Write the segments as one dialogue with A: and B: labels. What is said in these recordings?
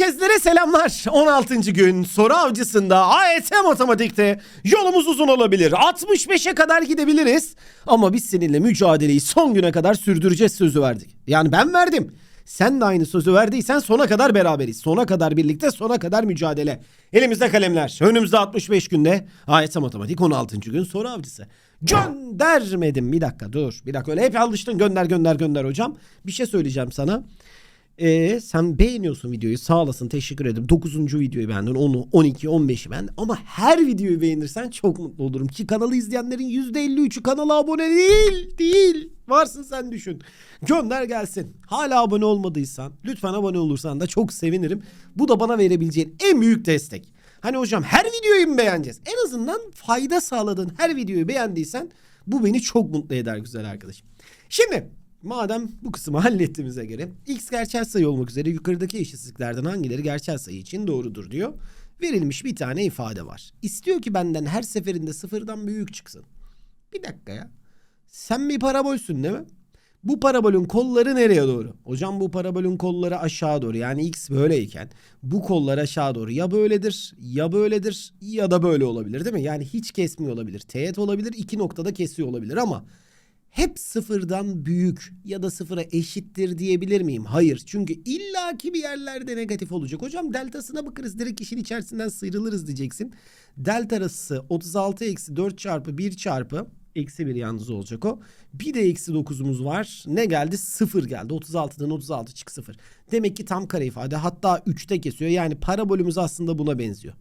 A: Herkeslere selamlar. 16. gün soru avcısında AYT matematikte yolumuz uzun olabilir. 65'e kadar gidebiliriz. Ama biz seninle mücadeleyi son güne kadar sürdüreceğiz sözü verdik. Yani ben verdim. Sen de aynı sözü verdiysen sona kadar beraberiz. Sona kadar birlikte, sona kadar mücadele. Elimizde kalemler. Önümüzde 65 günde AYT matematik 16. gün soru avcısı. Göndermedim. Bir dakika dur. Bir dakika öyle hep alıştın gönder gönder gönder hocam. Bir şey söyleyeceğim sana. Ee, sen beğeniyorsun videoyu sağ olasın teşekkür ederim. 9. videoyu beğendin 10'u 12 15'i beğendin ama her videoyu beğenirsen çok mutlu olurum. Ki kanalı izleyenlerin %53'ü kanala abone değil değil. Varsın sen düşün. Gönder gelsin. Hala abone olmadıysan lütfen abone olursan da çok sevinirim. Bu da bana verebileceğin en büyük destek. Hani hocam her videoyu mu beğeneceğiz? En azından fayda sağladığın her videoyu beğendiysen bu beni çok mutlu eder güzel arkadaşım. Şimdi Madem bu kısmı hallettiğimize göre x gerçel sayı olmak üzere yukarıdaki eşitsizliklerden hangileri gerçel sayı için doğrudur diyor. Verilmiş bir tane ifade var. İstiyor ki benden her seferinde sıfırdan büyük çıksın. Bir dakika ya. Sen bir parabolsün değil mi? Bu parabolün kolları nereye doğru? Hocam bu parabolün kolları aşağı doğru. Yani x böyleyken bu kollar aşağı doğru ya böyledir ya böyledir ya da böyle olabilir değil mi? Yani hiç kesmiyor olabilir. Teğet olabilir iki noktada kesiyor olabilir ama hep sıfırdan büyük ya da sıfıra eşittir diyebilir miyim? Hayır. Çünkü illaki bir yerlerde negatif olacak. Hocam deltasına bakarız direkt işin içerisinden sıyrılırız diyeceksin. Delta arası 36 eksi 4 çarpı 1 çarpı eksi 1 yalnız olacak o. Bir de eksi 9'umuz var. Ne geldi? 0 geldi. 36'dan 36 çık 0. Demek ki tam kare ifade hatta 3'te kesiyor. Yani parabolümüz aslında buna benziyor.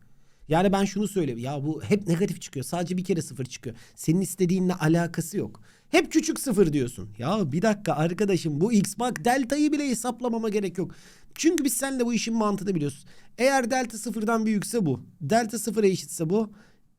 A: Yani ben şunu söyleyeyim. Ya bu hep negatif çıkıyor. Sadece bir kere sıfır çıkıyor. Senin istediğinle alakası yok. Hep küçük sıfır diyorsun. Ya bir dakika arkadaşım bu x bak deltayı bile hesaplamama gerek yok. Çünkü biz seninle bu işin mantığını biliyoruz. Eğer delta sıfırdan büyükse bu. Delta sıfıra eşitse bu.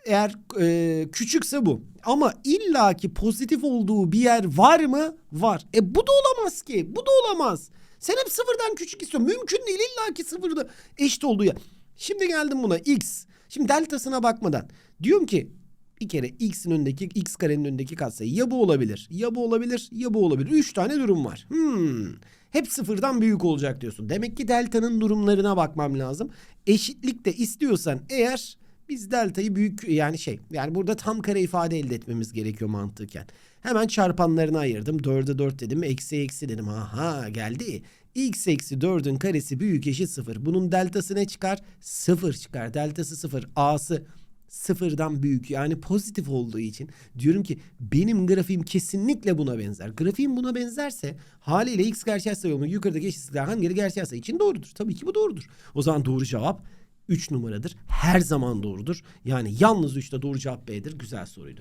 A: Eğer e, küçükse bu. Ama illaki pozitif olduğu bir yer var mı? Var. E bu da olamaz ki. Bu da olamaz. Sen hep sıfırdan küçük istiyorsun. Mümkün değil illaki sıfırda eşit olduğu yer. Şimdi geldim buna x. Şimdi deltasına bakmadan diyorum ki bir kere x'in önündeki x karenin önündeki katsayı ya bu olabilir ya bu olabilir ya bu olabilir. Üç tane durum var. Hmm. Hep sıfırdan büyük olacak diyorsun. Demek ki delta'nın durumlarına bakmam lazım. Eşitlik de istiyorsan eğer biz delta'yı büyük yani şey yani burada tam kare ifade elde etmemiz gerekiyor mantıken. Hemen çarpanlarını ayırdım. 4'e 4 dedim. Eksi eksi dedim. Aha geldi. x eksi 4'ün karesi büyük eşit 0. Bunun deltası ne çıkar? 0 çıkar. Deltası 0. A'sı sıfırdan büyük yani pozitif olduğu için diyorum ki benim grafiğim kesinlikle buna benzer. Grafiğim buna benzerse haliyle x gerçel sayı olmak yukarıdaki eşitsizlikler hangileri gerçel sayı için doğrudur. Tabii ki bu doğrudur. O zaman doğru cevap 3 numaradır. Her zaman doğrudur. Yani yalnız 3'te doğru cevap B'dir. Güzel soruydu.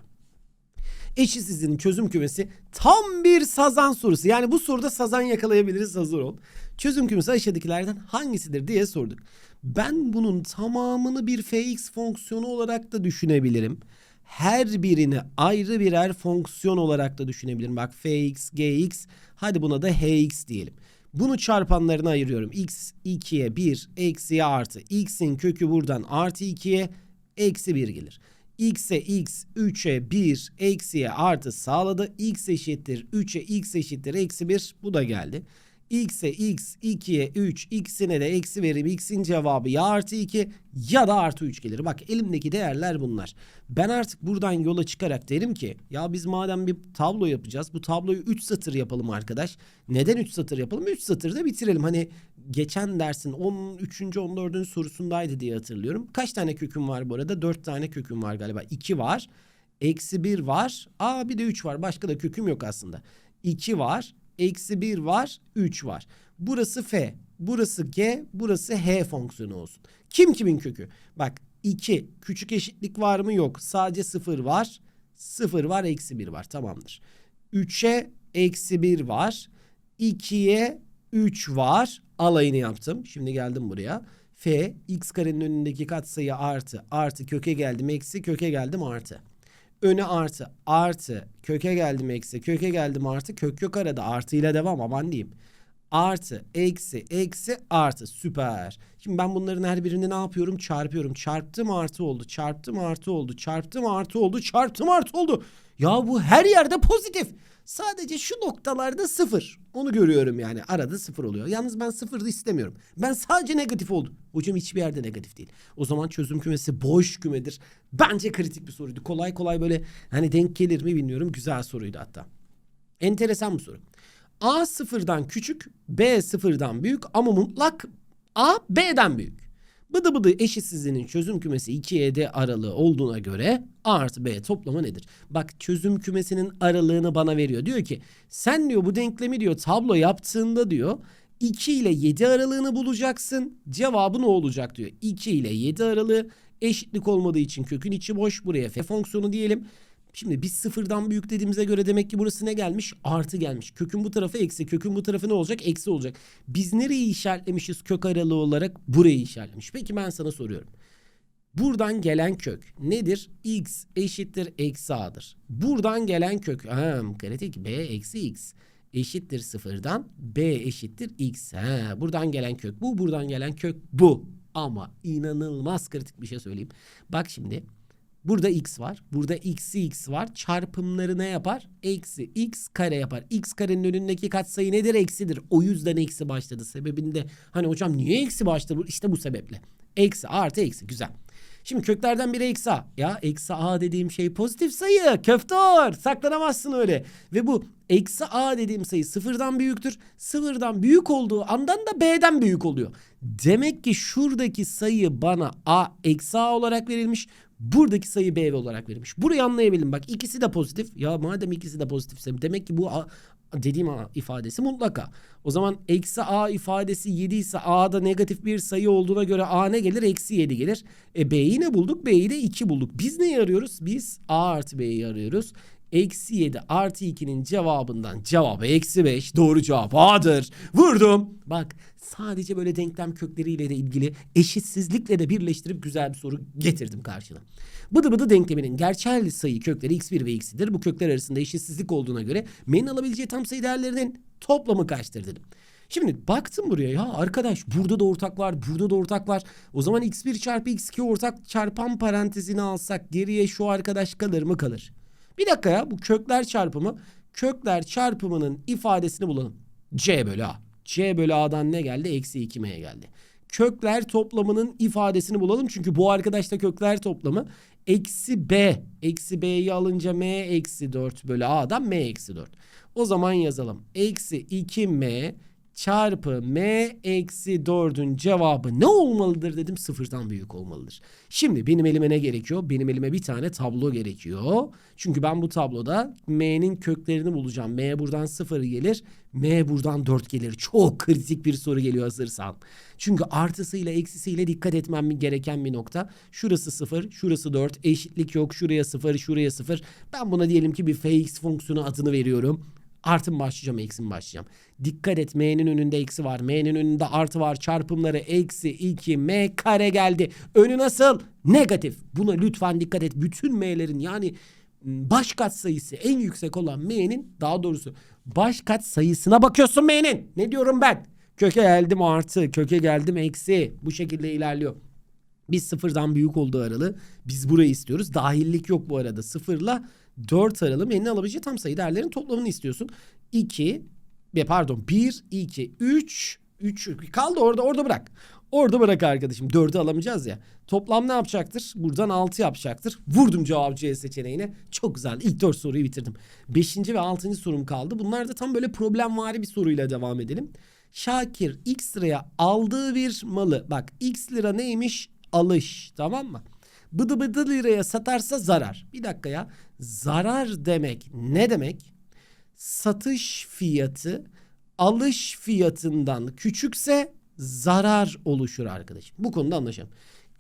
A: Eşitsizliğin çözüm kümesi tam bir sazan sorusu. Yani bu soruda sazan yakalayabiliriz hazır ol. Çözüm kümesi aşağıdakilerden hangisidir diye sorduk. Ben bunun tamamını bir fx fonksiyonu olarak da düşünebilirim. Her birini ayrı birer fonksiyon olarak da düşünebilirim. Bak fx, gx hadi buna da hx diyelim. Bunu çarpanlarına ayırıyorum. x 2'ye 1 eksiye artı. x'in kökü buradan artı 2'ye eksi 1 gelir x'e x 3'e 1 eksiye artı sağladı. x eşittir 3'e x eşittir eksi 1 bu da geldi. X'e x 2'ye 3 x'ine de eksi verip x'in cevabı ya artı 2 ya da artı 3 gelir. Bak elimdeki değerler bunlar. Ben artık buradan yola çıkarak derim ki ya biz madem bir tablo yapacağız bu tabloyu 3 satır yapalım arkadaş. Neden 3 satır yapalım? 3 satırda bitirelim. Hani geçen dersin 13. 14. sorusundaydı diye hatırlıyorum. Kaç tane köküm var bu arada? 4 tane köküm var galiba. 2 var. Eksi 1 var. Aa bir de 3 var. Başka da köküm yok aslında. 2 var. Eksi 1 var. 3 var. Burası F. Burası G. Burası H fonksiyonu olsun. Kim kimin kökü? Bak 2. Küçük eşitlik var mı? Yok. Sadece 0 var. 0 var. Eksi 1 var. Tamamdır. 3'e eksi 1 var. 2'ye 3 var. Alayını yaptım. Şimdi geldim buraya. F x karenin önündeki katsayı artı. Artı köke geldim eksi. Köke geldim artı. Öne artı. Artı. Köke geldim eksi. Köke geldim artı. Kök yok arada. Artı ile devam aman diyeyim. Artı, eksi, eksi, artı. Süper. Şimdi ben bunların her birini ne yapıyorum? Çarpıyorum. Çarptım artı oldu. Çarptım artı oldu. Çarptım artı oldu. Çarptım artı oldu. Ya bu her yerde pozitif. Sadece şu noktalarda sıfır. Onu görüyorum yani. Arada sıfır oluyor. Yalnız ben sıfır istemiyorum. Ben sadece negatif oldum. Hocam hiçbir yerde negatif değil. O zaman çözüm kümesi boş kümedir. Bence kritik bir soruydu. Kolay kolay böyle hani denk gelir mi bilmiyorum. Güzel soruydu hatta. Enteresan bir soru. A sıfırdan küçük, B sıfırdan büyük ama mutlak A B'den büyük. Bıdı bıdı eşitsizliğinin çözüm kümesi 2'ye aralığı olduğuna göre A artı B toplamı nedir? Bak çözüm kümesinin aralığını bana veriyor. Diyor ki sen diyor bu denklemi diyor tablo yaptığında diyor 2 ile 7 aralığını bulacaksın. Cevabı ne olacak diyor. 2 ile 7 aralığı eşitlik olmadığı için kökün içi boş. Buraya f fonksiyonu diyelim. Şimdi biz sıfırdan büyük dediğimize göre demek ki burası ne gelmiş? Artı gelmiş. Kökün bu tarafı eksi. Kökün bu tarafı ne olacak? Eksi olacak. Biz nereyi işaretlemişiz kök aralığı olarak? Burayı işaretlemiş. Peki ben sana soruyorum. Buradan gelen kök nedir? X eşittir eksi A'dır. Buradan gelen kök. Ha, kritik B eksi X eşittir sıfırdan. B eşittir X. Ha, buradan gelen kök bu. Buradan gelen kök bu. Ama inanılmaz kritik bir şey söyleyeyim. Bak şimdi. Burada x var. Burada x'i x var. Çarpımları ne yapar? Eksi x kare yapar. x karenin önündeki katsayı nedir? Eksidir. O yüzden eksi başladı. Sebebinde hani hocam niye eksi başladı? İşte bu sebeple. Eksi artı eksi. Güzel. Şimdi köklerden biri eksi a. Ya eksi a dediğim şey pozitif sayı. Köftor. Saklanamazsın öyle. Ve bu eksi a dediğim sayı sıfırdan büyüktür. Sıfırdan büyük olduğu andan da b'den büyük oluyor. Demek ki şuradaki sayı bana a eksi a olarak verilmiş. Buradaki sayı B olarak verilmiş. Burayı anlayabildim. Bak ikisi de pozitif. Ya madem ikisi de pozitifse demek ki bu A, dediğim A ifadesi mutlaka. O zaman eksi A ifadesi 7 ise A'da negatif bir sayı olduğuna göre A ne gelir? Eksi 7 gelir. E B'yi ne bulduk? B'yi de 2 bulduk. Biz neyi arıyoruz? Biz A artı B'yi arıyoruz. Eksi 7 artı 2'nin cevabından cevabı eksi 5. Doğru cevap A'dır. Vurdum. Bak sadece böyle denklem kökleriyle de ilgili eşitsizlikle de birleştirip güzel bir soru getirdim karşına. Bıdı bıdı denkleminin gerçel sayı kökleri x1 ve x'dir. Bu kökler arasında eşitsizlik olduğuna göre m'nin alabileceği tam sayı değerlerinin toplamı kaçtır dedim. Şimdi baktım buraya ya arkadaş burada da ortak var burada da ortak var. O zaman x1 çarpı x2 ortak çarpan parantezini alsak geriye şu arkadaş kalır mı kalır. Bir dakika ya bu kökler çarpımı kökler çarpımının ifadesini bulalım. C bölü A. C bölü A'dan ne geldi? Eksi 2m'ye geldi. Kökler toplamının ifadesini bulalım. Çünkü bu arkadaşta kökler toplamı eksi B. Eksi B'yi alınca M eksi 4 bölü A'dan M eksi 4. O zaman yazalım. Eksi 2M çarpı m eksi 4'ün cevabı ne olmalıdır dedim sıfırdan büyük olmalıdır. Şimdi benim elime ne gerekiyor? Benim elime bir tane tablo gerekiyor. Çünkü ben bu tabloda m'nin köklerini bulacağım. m buradan sıfır gelir. m buradan 4 gelir. Çok kritik bir soru geliyor hazırsan. Çünkü artısıyla eksisiyle dikkat etmem gereken bir nokta. Şurası sıfır, şurası 4. Eşitlik yok. Şuraya sıfır, şuraya sıfır. Ben buna diyelim ki bir fx fonksiyonu adını veriyorum. Artı mı başlayacağım eksi mi başlayacağım? Dikkat et m'nin önünde eksi var. M'nin önünde artı var. Çarpımları eksi 2 m kare geldi. Önü nasıl? Negatif. Buna lütfen dikkat et. Bütün m'lerin yani baş kat sayısı en yüksek olan m'nin daha doğrusu baş kat sayısına bakıyorsun m'nin. Ne diyorum ben? Köke geldim artı, köke geldim eksi. Bu şekilde ilerliyor. Biz sıfırdan büyük olduğu aralığı biz burayı istiyoruz. Dahillik yok bu arada. Sıfırla 4 aralığı menü alabileceği tam sayı değerlerin toplamını istiyorsun. 2 ve pardon 1, 2, 3, 3 kaldı orada orada bırak. Orada bırak arkadaşım. 4'ü alamayacağız ya. Toplam ne yapacaktır? Buradan 6 yapacaktır. Vurdum cevabı C seçeneğine. Çok güzel. İlk 4 soruyu bitirdim. 5. ve 6. sorum kaldı. Bunlar da tam böyle problemvari bir soruyla devam edelim. Şakir X liraya aldığı bir malı. Bak X lira neymiş? Alış. Tamam mı? Bıdı bıdı liraya satarsa zarar. Bir dakika ya. Zarar demek ne demek? Satış fiyatı alış fiyatından küçükse zarar oluşur arkadaşım. Bu konuda anlaşalım.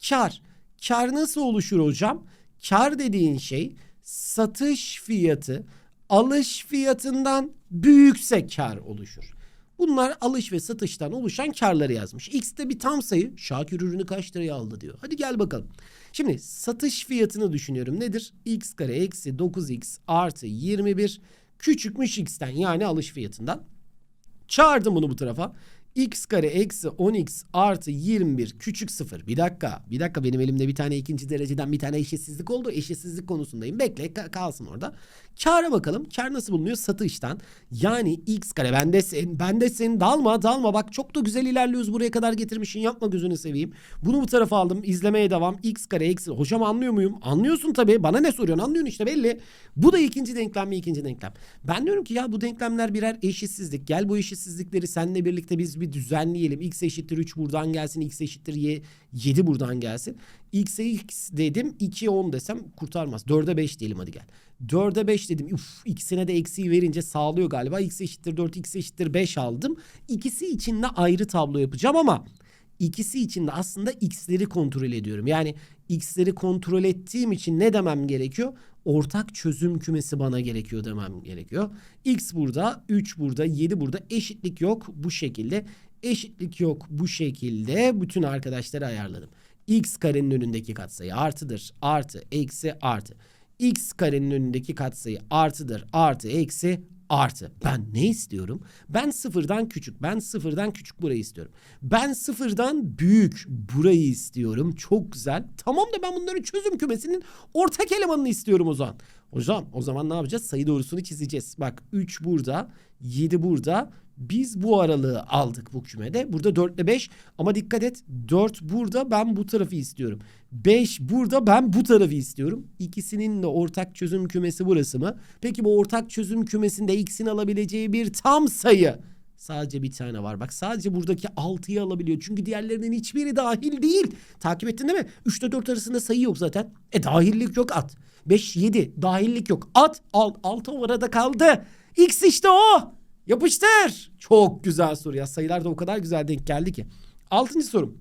A: Kar. Kar nasıl oluşur hocam? Kar dediğin şey satış fiyatı alış fiyatından büyükse kar oluşur. Bunlar alış ve satıştan oluşan karları yazmış. X de bir tam sayı. Şakir ürünü kaç liraya aldı diyor. Hadi gel bakalım. Şimdi satış fiyatını düşünüyorum. Nedir? X kare eksi 9x artı 21 küçükmüş x'ten yani alış fiyatından. Çağırdım bunu bu tarafa. X kare eksi 10x artı 21 küçük 0. Bir dakika. Bir dakika benim elimde bir tane ikinci dereceden bir tane eşitsizlik oldu. Eşitsizlik konusundayım. Bekle ka- kalsın orada. Kâra bakalım. Kâr nasıl bulunuyor? Satıştan. Yani x kare bendesin. Bendesin. Dalma dalma. Bak çok da güzel ilerliyoruz. Buraya kadar getirmişsin. Yapma gözünü seveyim. Bunu bu tarafa aldım. İzlemeye devam. x kare eksi. Hocam anlıyor muyum? Anlıyorsun tabii. Bana ne soruyorsun? Anlıyorsun işte belli. Bu da ikinci denklem mi? ikinci denklem. Ben diyorum ki ya bu denklemler birer eşitsizlik. Gel bu eşitsizlikleri seninle birlikte biz bir düzenleyelim. x eşittir 3 buradan gelsin. x eşittir y 7 buradan gelsin. x'e x dedim 2'ye 10 desem kurtarmaz. 4'e 5 diyelim hadi gel. 4'e 5 dedim. Uf ikisine de eksiği verince sağlıyor galiba. x eşittir 4 x eşittir 5 aldım. İkisi için de ayrı tablo yapacağım ama İkisi için de aslında x'leri kontrol ediyorum. Yani x'leri kontrol ettiğim için ne demem gerekiyor? Ortak çözüm kümesi bana gerekiyor demem gerekiyor. x burada, 3 burada, 7 burada. Eşitlik yok bu şekilde. Eşitlik yok bu şekilde. Bütün arkadaşları ayarladım. x karenin önündeki katsayı artıdır. Artı, eksi, artı. x karenin önündeki katsayı artıdır. Artı, eksi, artı. Ben ne istiyorum? Ben sıfırdan küçük. Ben sıfırdan küçük burayı istiyorum. Ben sıfırdan büyük burayı istiyorum. Çok güzel. Tamam da ben bunların çözüm kümesinin ortak elemanını istiyorum o zaman. Hocam o zaman ne yapacağız? Sayı doğrusunu çizeceğiz. Bak 3 burada, 7 burada. Biz bu aralığı aldık bu kümede. Burada 4 ile 5 ama dikkat et 4 burada ben bu tarafı istiyorum. 5 burada ben bu tarafı istiyorum. İkisinin de ortak çözüm kümesi burası mı? Peki bu ortak çözüm kümesinde x'in alabileceği bir tam sayı. Sadece bir tane var. Bak sadece buradaki 6'yı alabiliyor. Çünkü diğerlerinin hiçbiri dahil değil. Takip ettin değil mi? 3 ile 4 arasında sayı yok zaten. E dahillik yok at. 5, 7 dahillik yok. At. Al, 6 orada kaldı. X işte o. Yapıştır. Çok güzel soru ya. Sayılar da o kadar güzel denk geldi ki. Altıncı sorum.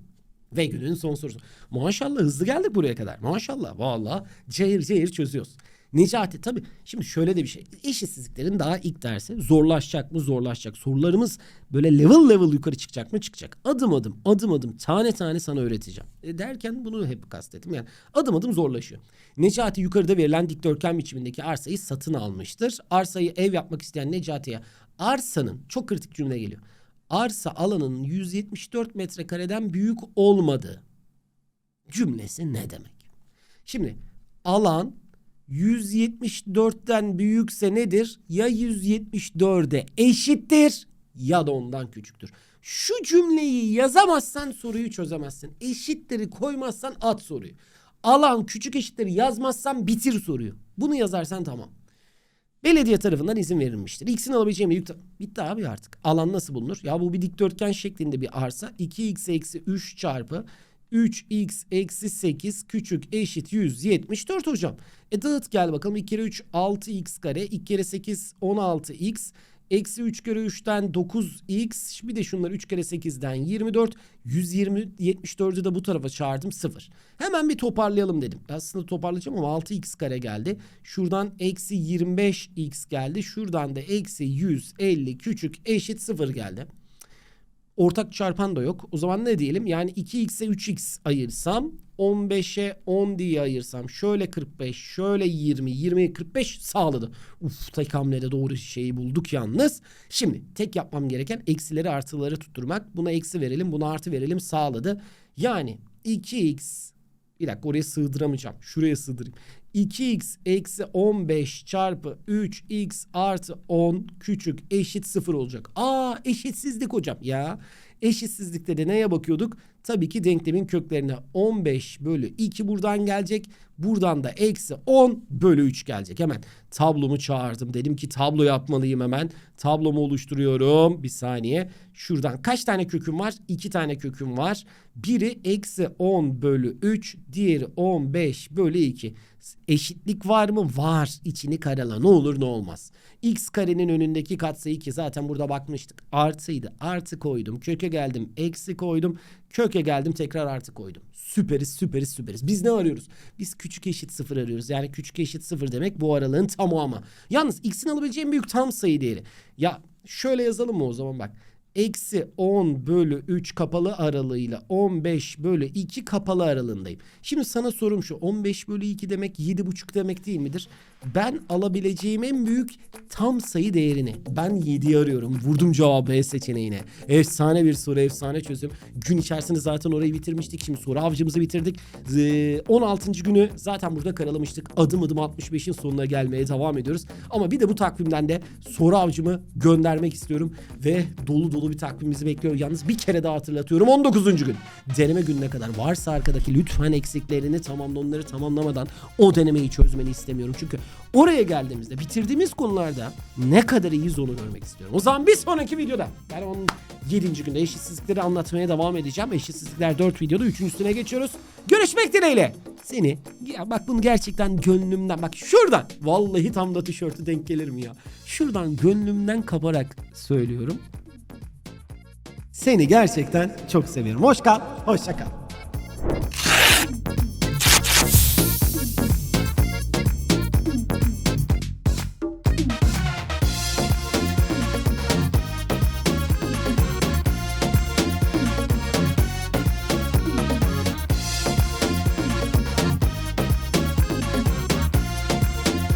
A: Ve günün son sorusu. Maşallah hızlı geldik buraya kadar. Maşallah. Vallahi cayır cayır çözüyoruz. Necati tabii şimdi şöyle de bir şey. Eşitsizliklerin daha ilk dersi zorlaşacak mı zorlaşacak. Sorularımız böyle level level yukarı çıkacak mı çıkacak. Adım adım adım adım tane tane sana öğreteceğim. E derken bunu hep kastettim. Yani adım adım zorlaşıyor. Necati yukarıda verilen dikdörtgen biçimindeki arsayı satın almıştır. Arsayı ev yapmak isteyen Necati'ye arsanın çok kritik cümle geliyor. Arsa alanının 174 metrekareden büyük olmadığı cümlesi ne demek? Şimdi alan 174'ten büyükse nedir? Ya 174'e eşittir ya da ondan küçüktür. Şu cümleyi yazamazsan soruyu çözemezsin. Eşitleri koymazsan at soruyu. Alan küçük eşitleri yazmazsan bitir soruyu. Bunu yazarsan tamam. Belediye tarafından izin verilmiştir. X'in alabileceği büyük... Bitti abi artık. Alan nasıl bulunur? Ya bu bir dikdörtgen şeklinde bir arsa. 2x eksi 3 çarpı 3x eksi 8 küçük eşit 174 hocam. E dağıt gel bakalım. 2 kere 3 6x kare. 2 kere 8 16x. Eksi 3 kere 3'ten 9x. Bir de şunlar 3 kere 8'den 24. 120 74'ü de bu tarafa çağırdım 0. Hemen bir toparlayalım dedim. Aslında toparlayacağım ama 6x kare geldi. Şuradan eksi 25x geldi. Şuradan da eksi 150 küçük eşit 0 geldi. Ortak çarpan da yok. O zaman ne diyelim? Yani 2x'e 3x ayırsam 15'e 10 diye ayırsam şöyle 45 şöyle 20 20 45 sağladı. Uf tek hamlede doğru şeyi bulduk yalnız. Şimdi tek yapmam gereken eksileri artıları tutturmak. Buna eksi verelim buna artı verelim sağladı. Yani 2x bir dakika oraya sığdıramayacağım. Şuraya sığdırayım. 2x eksi 15 çarpı 3x artı 10 küçük eşit 0 olacak. Aa eşitsizlik hocam ya. Eşitsizlikte de neye bakıyorduk? Tabii ki denklemin köklerine 15 bölü 2 buradan gelecek. Buradan da eksi 10 bölü 3 gelecek. Hemen tablomu çağırdım. Dedim ki tablo yapmalıyım hemen. Tablomu oluşturuyorum. Bir saniye. Şuradan kaç tane köküm var? 2 tane köküm var. Biri eksi 10 bölü 3. Diğeri 15 bölü 2. Eşitlik var mı? Var. İçini karala. Ne olur ne olmaz. X karenin önündeki katsayı ki zaten burada bakmıştık. Artıydı. Artı koydum. Köke geldim. Eksi koydum. Köke geldim. Tekrar artı koydum. Süperiz süperiz süperiz. Biz ne arıyoruz? Biz küçük eşit sıfır arıyoruz. Yani küçük eşit sıfır demek bu aralığın tamamı. Yalnız x'in alabileceği en büyük tam sayı değeri. Ya şöyle yazalım mı o zaman bak. Eksi 10 bölü 3 kapalı aralığıyla 15 bölü 2 kapalı aralığındayım. Şimdi sana sorum şu 15 bölü 2 demek 7,5 demek değil midir? Ben alabileceğim en büyük tam sayı değerini ben 7'yi arıyorum. Vurdum cevabı E seçeneğine. Efsane bir soru, efsane çözüm. Gün içerisinde zaten orayı bitirmiştik. Şimdi soru avcımızı bitirdik. Ee, 16. günü zaten burada karalamıştık. Adım adım 65'in sonuna gelmeye devam ediyoruz. Ama bir de bu takvimden de soru avcımı göndermek istiyorum. Ve dolu dolu bir takvim bizi bekliyor. Yalnız bir kere daha hatırlatıyorum. 19. gün. Deneme gününe kadar varsa arkadaki lütfen eksiklerini tamamla onları tamamlamadan o denemeyi çözmeni istemiyorum. Çünkü oraya geldiğimizde bitirdiğimiz konularda ne kadar iyiyiz onu görmek istiyorum. O zaman bir sonraki videoda yani onun 7. günde eşitsizlikleri anlatmaya devam edeceğim. Eşitsizlikler 4 videoda 3.üne geçiyoruz. Görüşmek dileğiyle. Seni ya bak bunu gerçekten gönlümden bak şuradan vallahi tam da tişörtü denk gelir mi ya? Şuradan gönlümden kaparak söylüyorum. Seni gerçekten çok seviyorum. Hoş kal, hoşça kal.